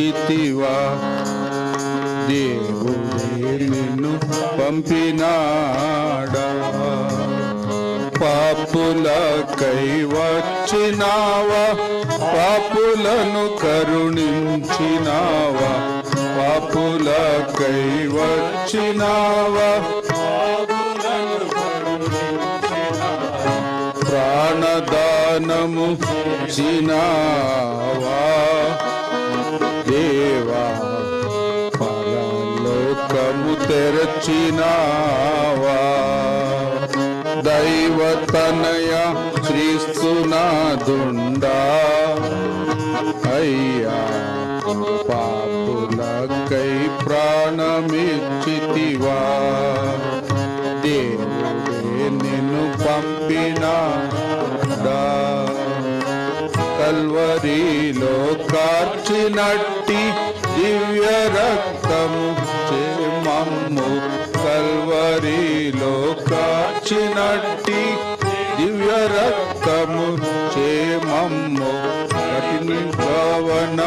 ఇచ్చితివా దేవుడే నిన్ను పంపినాడా? పాపులకై వచ్చినావా? పాపులను కరుణించినావా? పాపులకై వచ్చినావా? ప్రాణదానము చినావా తెరచినావా దైవతనయ క్రీస్తునాదుండా అయ్యా పాపులకై ప్రాణమిచ్చితివా? దేవుడే నిన్ను పంపిన కల్వరిలో కార్చినట్టి దివ్య రక్తము కల్వరిలో కాచినట్టి దివ్య రక్తము చేమమ్ము కఠిన భావన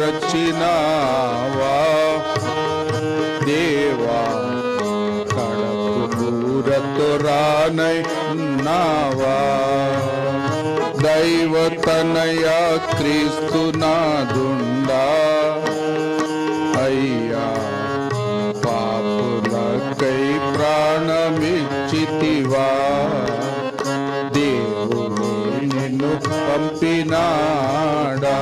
రచినావా దేవా కడపు దూరతో రానై ఉన్నావా? దైవతనయ క్రీస్తునాదుండా ప్రాణమిచ్చితివా దేవుడు నిన్ను పంపినాడా?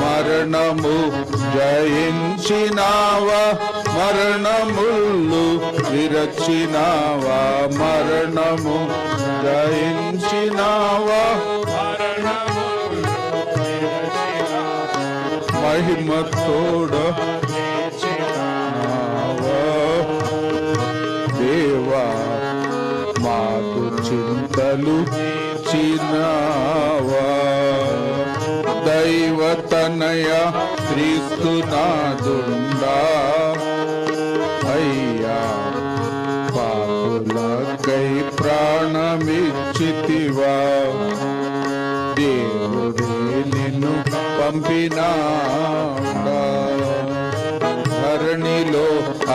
మరణము జయించినావా? మరణముళ్ళు విరచినావా? మరణము జయించినావా? మహిమతోడ చింతలు చిన్నావా దైవతనయ క్రీస్తునాదుండా అయ్యా పాపులకై ప్రాణమిచ్చితివా? దేవుడే నిన్ను పంపినా?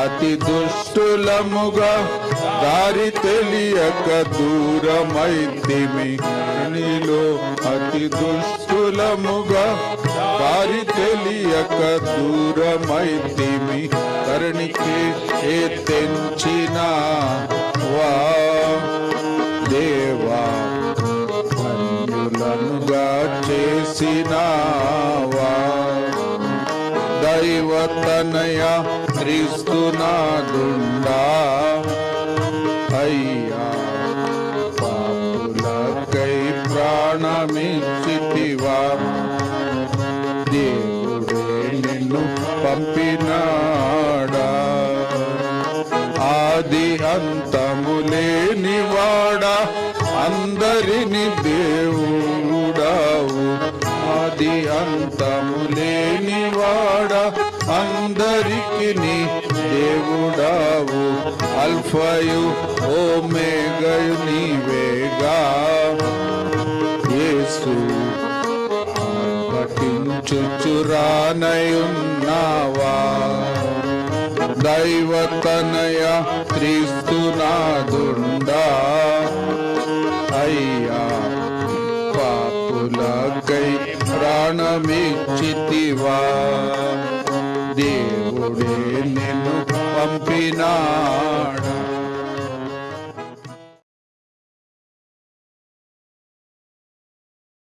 అతి దుష్టులముగా దారి తెలియక దూరమైతిమి. నీలో అతి దుష్టులముగా దారి తెలియక దూరమైతిమి. కరుణికి ఏ తెంచిన వా దేవా అన్యులనుగా చేసినావా దైవతనయ క్రీస్తునాదుండా అయ్యా పాపులకై ప్రాణమిచ్చితివా. దేవుడే నిన్ను పంపినాడా. ఆది అంతము లేనివాడా. అందరిని దేవుడావు. ఆది అంతము లేనివాడా అందరికి దేవుడావు. అల్ఫయు ఓ మేఘయు నీవేగా. యేసు పఠించుచురానయున్నావా. దైవతనయ క్రీస్తునాదుండా. ప్రాణమిచ్చితివా. దేవుడే నిన్ను పంపినా.